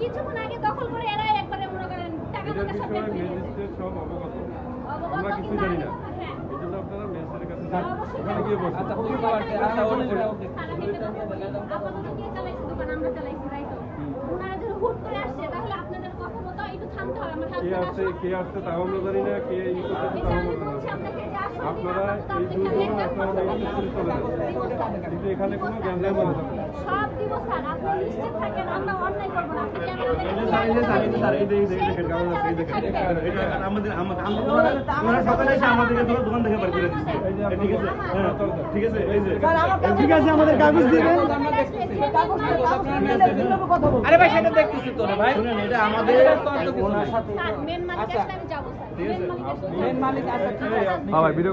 কিছুক্ষণ আগে দখল করে এরাই একবারে মনে করেন টাকা টাকা সব অবগত? আমরা কিছু জানি না। হ্যাঁ। হ্যাঁ, আচ্ছা। কে আসছে তাও আমরা জানি না। কে আপনারা এই আপনারা কথা চলে যাবেন কিন্তু এখানে কোনো গ্যাঞ্জাম যাবে না। সব দিব স্যার আপনি নিশ্চিত থাকেন আমরা অন্যায় করব না। আপনি ক্যামেরা এই যে স্যার, এই যে স্যার, এই যে স্যার, এই যে- এই যে- এই দেখেন, কেমন আছে, এই দেখেন। এটা আমাদের সকালে এসে আমাদেরকে দোকান থেকে বার করে দিচ্ছে ঠিক আছে? হ্যাঁ ঠিক আছে? এই যে ঠিক আছে আমাদের কাগজ দিবেন। আরে ভাই সেটা দেখতেছি তো ভাই। শুনেন এটা আমাদের ওনার সাথে মেন মালিক আসলে আমি যাব স্যার। মেন মালিক আসলে মেন মালিক আচ্ছা ঠিক আছে। ভাই ভিডিও